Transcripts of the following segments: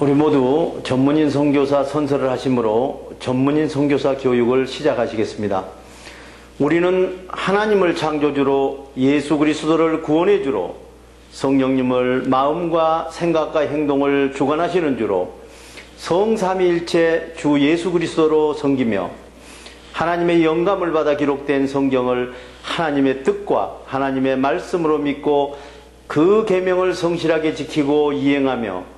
우리 모두 전문인 선교사 선서를 하심으로 전문인 선교사 교육을 시작하시겠습니다. 우리는 하나님을 창조주로 예수 그리스도를 구원해 주로 성령님을 마음과 생각과 행동을 주관하시는 주로 성삼위일체 주 예수 그리스도로 섬기며 하나님의 영감을 받아 기록된 성경을 하나님의 뜻과 하나님의 말씀으로 믿고 그 계명을 성실하게 지키고 이행하며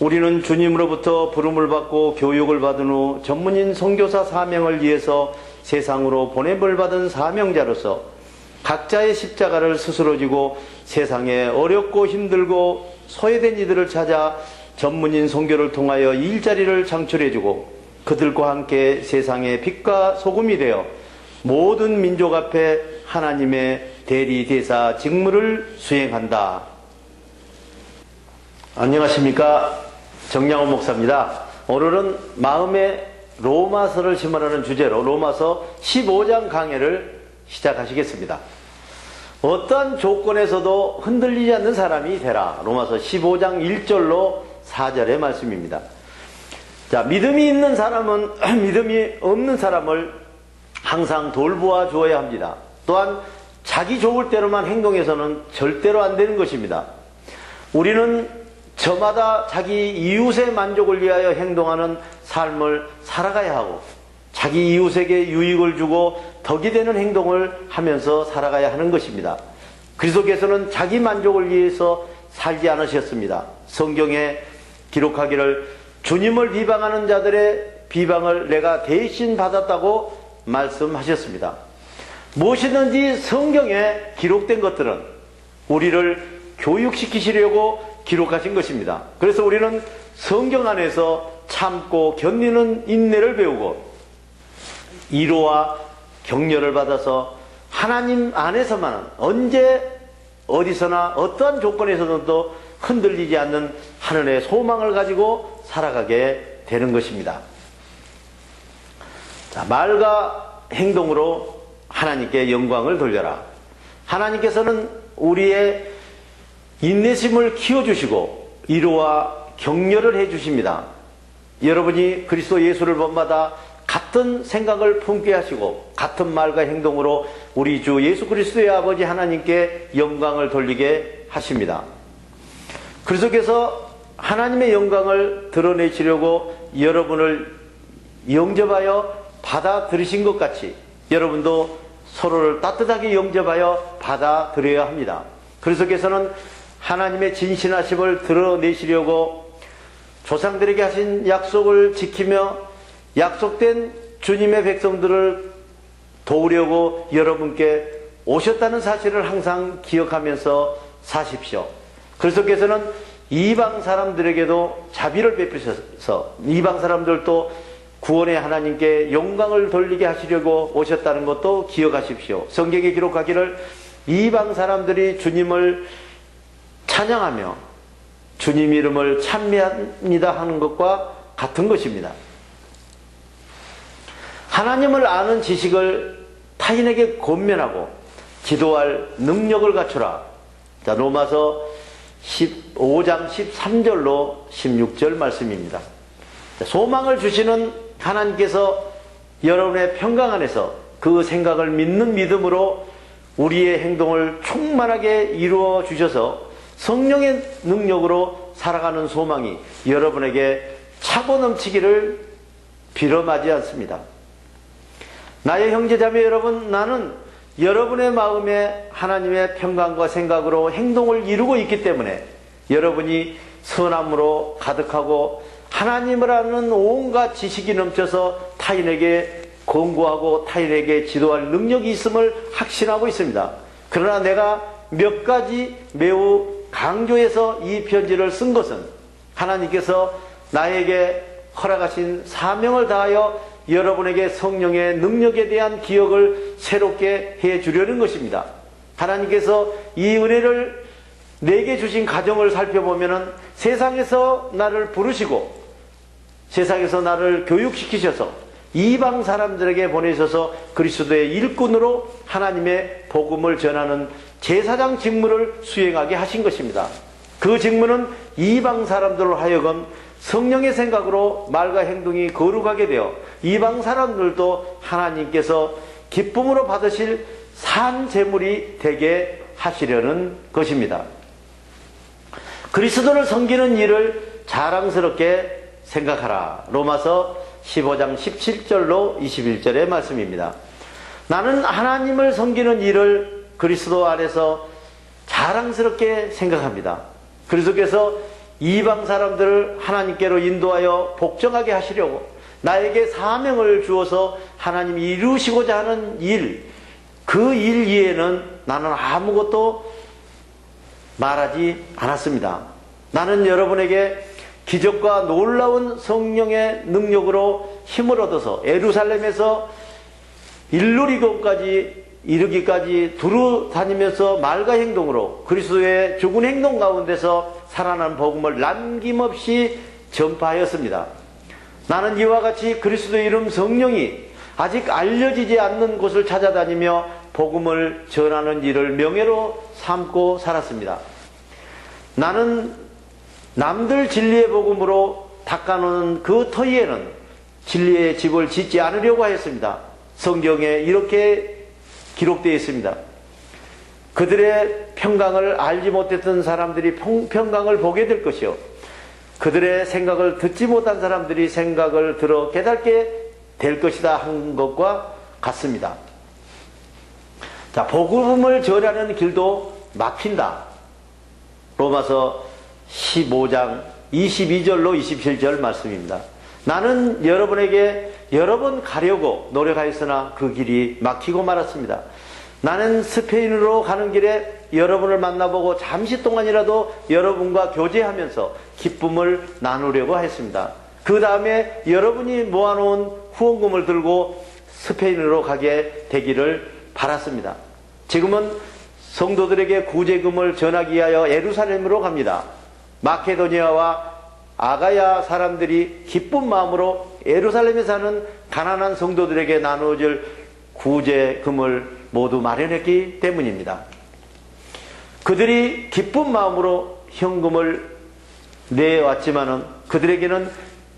우리는 주님으로부터 부름을 받고 교육을 받은 후 전문인 선교사 사명을 위해서 세상으로 보냄을 받은 사명자로서 각자의 십자가를 스스로 지고 세상에 어렵고 힘들고 소외된 이들을 찾아 전문인 선교를 통하여 일자리를 창출해주고 그들과 함께 세상의 빛과 소금이 되어 모든 민족 앞에 하나님의 대리 대사 직무를 수행한다. 안녕하십니까 정양호 목사입니다. 오늘은 마음의 로마서를 심어라는 주제로 로마서 15장 강해를 시작하시겠습니다. 어떠한 조건에서도 흔들리지 않는 사람이 되라. 로마서 15장 1절로 4절의 말씀입니다. 자, 믿음이 있는 사람은 믿음이 없는 사람을 항상 돌보아 주어야 합니다. 또한 자기 좋을 대로만 행동해서는 절대로 안 되는 것입니다. 우리는 저마다 자기 이웃의 만족을 위하여 행동하는 삶을 살아가야 하고 자기 이웃에게 유익을 주고 덕이 되는 행동을 하면서 살아가야 하는 것입니다. 그리스도께서는 자기 만족을 위해서 살지 않으셨습니다. 성경에 기록하기를 주님을 비방하는 자들의 비방을 내가 대신 받았다고 말씀하셨습니다. 무엇이든지 성경에 기록된 것들은 우리를 교육시키시려고 기록하신 것입니다. 그래서 우리는 성경 안에서 참고 견디는 인내를 배우고 이로와 격려를 받아서 하나님 안에서만 언제 어디서나 어떠한 조건에서도 흔들리지 않는 하늘의 소망을 가지고 살아가게 되는 것입니다. 자, 말과 행동으로 하나님께 영광을 돌려라. 하나님께서는 우리의 인내심을 키워주시고 이로와 격려를 해주십니다. 여러분이 그리스도 예수를 본받아 같은 생각을 품게 하시고 같은 말과 행동으로 우리 주 예수 그리스도의 아버지 하나님께 영광을 돌리게 하십니다. 그리스도께서 하나님의 영광을 드러내시려고 여러분을 영접하여 받아들이신 것 같이 여러분도 서로를 따뜻하게 영접하여 받아들여야 합니다. 그리스도께서는 하나님의 진신하심을 드러내시려고 조상들에게 하신 약속을 지키며 약속된 주님의 백성들을 도우려고 여러분께 오셨다는 사실을 항상 기억하면서 사십시오. 그리스도께서는 이방 사람들에게도 자비를 베푸셔서 이방 사람들도 구원의 하나님께 영광을 돌리게 하시려고 오셨다는 것도 기억하십시오. 성경에 기록하기를 이방 사람들이 주님을 찬양하며 주님 이름을 찬미합니다 하는 것과 같은 것입니다. 하나님을 아는 지식을 타인에게 권면하고 기도할 능력을 갖추라. 자, 로마서 15장 13절로 16절 말씀입니다. 소망을 주시는 하나님께서 여러분의 평강 안에서 그 생각을 믿는 믿음으로 우리의 행동을 충만하게 이루어 주셔서 성령의 능력으로 살아가는 소망이 여러분에게 차고 넘치기를 빌어마지 않습니다. 나의 형제자매 여러분, 나는 여러분의 마음에 하나님의 평강과 생각으로 행동을 이루고 있기 때문에 여러분이 선함으로 가득하고 하나님을 아는 온갖 지식이 넘쳐서 타인에게 권고하고 타인에게 지도할 능력이 있음을 확신하고 있습니다. 그러나 내가 몇 가지 매우 강조해서 이 편지를 쓴 것은 하나님께서 나에게 허락하신 사명을 다하여 여러분에게 성령의 능력에 대한 기억을 새롭게 해 주려는 것입니다. 하나님께서 이 은혜를 내게 주신 가정을 살펴보면은 세상에서 나를 부르시고 세상에서 나를 교육시키셔서 이방 사람들에게 보내셔서 그리스도의 일꾼으로 하나님의 복음을 전하는 제사장 직무를 수행하게 하신 것입니다. 그 직무는 이방 사람들로 하여금 성령의 생각으로 말과 행동이 거룩하게 되어 이방 사람들도 하나님께서 기쁨으로 받으실 산 제물이 되게 하시려는 것입니다. 그리스도를 섬기는 일을 자랑스럽게 생각하라. 로마서 15장 17절로 21절의 말씀입니다. 나는 하나님을 섬기는 일을 그리스도 안에서 자랑스럽게 생각합니다. 그리스도께서 이방 사람들을 하나님께로 인도하여 복종하게 하시려고 나에게 사명을 주어서 하나님이 이루시고자 하는 일, 그 일 이에는 나는 아무것도 말하지 않았습니다. 나는 여러분에게 기적과 놀라운 성령의 능력으로 힘을 얻어서 에루살렘에서 일루리곤까지 이르기까지 두루 다니면서 말과 행동으로 그리스도의 죽은 행동 가운데서 살아난 복음을 남김없이 전파하였습니다. 나는 이와 같이 그리스도의 이름 성령이 아직 알려지지 않는 곳을 찾아다니며 복음을 전하는 일을 명예로 삼고 살았습니다. 나는 남들 진리의 복음으로 닦아놓은 그 터위에는 진리의 집을 짓지 않으려고 하였습니다. 성경에 이렇게 기록되어 있습니다. 그들의 평강을 알지 못했던 사람들이 평강을 보게 될 것이요. 그들의 생각을 듣지 못한 사람들이 생각을 들어 깨닫게 될 것이다 한 것과 같습니다. 자, 복음을 전하는 길도 막힌다. 로마서 15장 22절로 27절 말씀입니다. 나는 여러분에게 여러 번 가려고 노력하였으나 그 길이 막히고 말았습니다. 나는 스페인으로 가는 길에 여러분을 만나보고 잠시 동안이라도 여러분과 교제하면서 기쁨을 나누려고 했습니다. 그 다음에 여러분이 모아놓은 후원금을 들고 스페인으로 가게 되기를 바랐습니다. 지금은 성도들에게 구제금을 전하기 위하여 예루살렘으로 갑니다. 마케도니아와 아가야 사람들이 기쁜 마음으로 예루살렘에 사는 가난한 성도들에게 나누어질 구제금을 모두 마련했기 때문입니다. 그들이 기쁜 마음으로 현금을 내왔지만은 그들에게는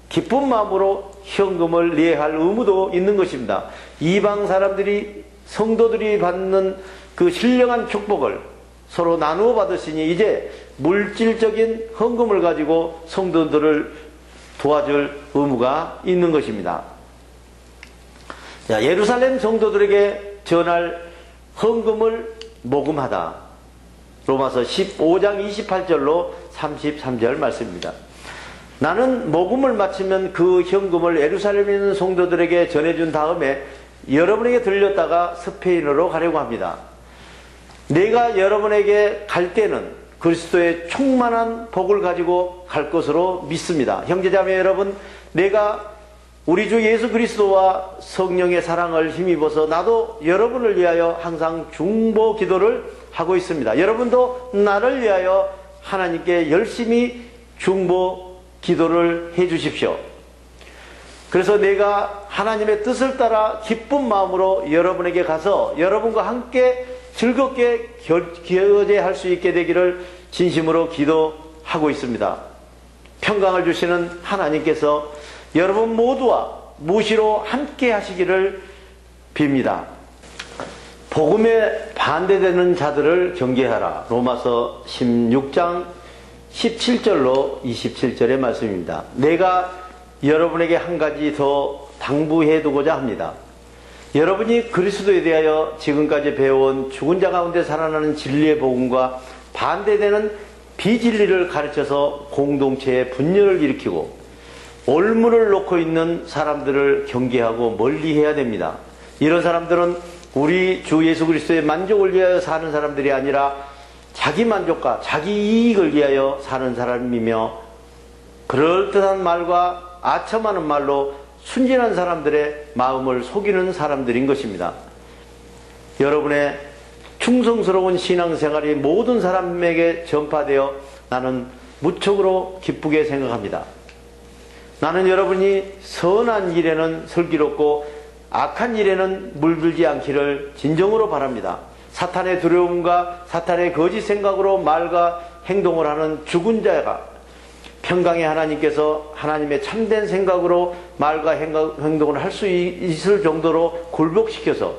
기쁜 마음으로 현금을 내야 할 의무도 있는 것입니다. 이방 사람들이 성도들이 받는 그 신령한 축복을 서로 나누어 받으시니 이제 물질적인 헌금을 가지고 성도들을 도와줄 의무가 있는 것입니다. 자, 예루살렘 성도들에게 전할 헌금을 모금하다. 로마서 15장 28절로 33절 말씀입니다. 나는 모금을 마치면 그 현금을 예루살렘에 있는 성도들에게 전해준 다음에 여러분에게 들렸다가 스페인으로 가려고 합니다. 내가 여러분에게 갈 때는 그리스도의 충만한 복을 가지고 갈 것으로 믿습니다. 형제자매 여러분, 내가 우리 주 예수 그리스도와 성령의 사랑을 힘입어서 나도 여러분을 위하여 항상 중보 기도를 하고 있습니다. 여러분도 나를 위하여 하나님께 열심히 중보 기도를 해 주십시오. 그래서 내가 하나님의 뜻을 따라 기쁜 마음으로 여러분에게 가서 여러분과 함께 즐겁게 교제할 수 있게 되기를 진심으로 기도하고 있습니다. 평강을 주시는 하나님께서 여러분 모두와 무시로 함께 하시기를 빕니다. 복음에 반대되는 자들을 경계하라. 로마서 16장 17절로 27절의 말씀입니다. 내가 여러분에게 한 가지 더 당부해 두고자 합니다. 여러분이 그리스도에 대하여 지금까지 배워온 죽은 자 가운데 살아나는 진리의 복음과 반대되는 비진리를 가르쳐서 공동체의 분열을 일으키고 올무를 놓고 있는 사람들을 경계하고 멀리해야 됩니다. 이런 사람들은 우리 주 예수 그리스도의 만족을 위하여 사는 사람들이 아니라 자기 만족과 자기 이익을 위하여 사는 사람이며 그럴듯한 말과 아첨하는 말로 순진한 사람들의 마음을 속이는 사람들인 것입니다. 여러분의 충성스러운 신앙생활이 모든 사람에게 전파되어 나는 무척으로 기쁘게 생각합니다. 나는 여러분이 선한 일에는 슬기롭고 악한 일에는 물들지 않기를 진정으로 바랍니다. 사탄의 두려움과 사탄의 거짓 생각으로 말과 행동을 하는 죽은 자가 평강의 하나님께서 하나님의 참된 생각으로 말과 행동을 할 수 있을 정도로 굴복시켜서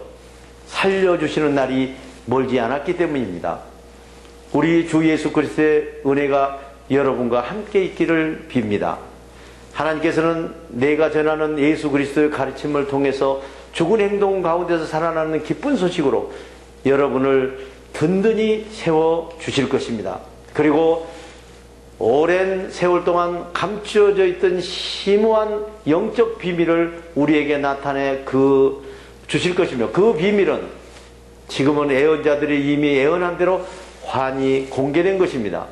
살려주시는 날이 멀지 않았기 때문입니다. 우리 주 예수 그리스도의 은혜가 여러분과 함께 있기를 빕니다. 하나님께서는 내가 전하는 예수 그리스도의 가르침을 통해서 죽은 행동 가운데서 살아나는 기쁜 소식으로 여러분을 든든히 세워 주실 것입니다. 그리고 오랜 세월 동안 감추어져 있던 심오한 영적 비밀을 우리에게 나타내 그 주실 것이며 그 비밀은 지금은 애언자들이 이미 애언한 대로 환히 공개된 것입니다.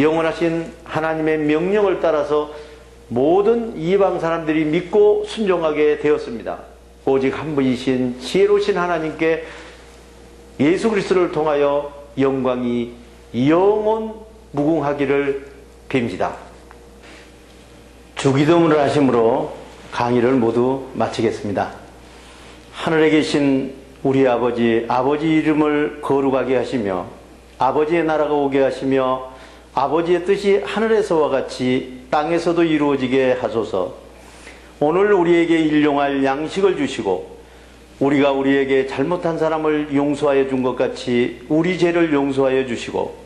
영원하신 하나님의 명령을 따라서 모든 이방 사람들이 믿고 순종하게 되었습니다. 오직 한 분이신 지혜로우신 하나님께 예수 그리스도를 통하여 영광이 영원 무궁하기를 빕니다. 주기도문을 하심으로 강의를 모두 마치겠습니다. 하늘에 계신 우리 아버지, 아버지 이름을 거룩하게 하시며 아버지의 나라가 오게 하시며 아버지의 뜻이 하늘에서와 같이 땅에서도 이루어지게 하소서. 오늘 우리에게 일용할 양식을 주시고 우리가 우리에게 잘못한 사람을 용서하여 준 것 같이 우리 죄를 용서하여 주시고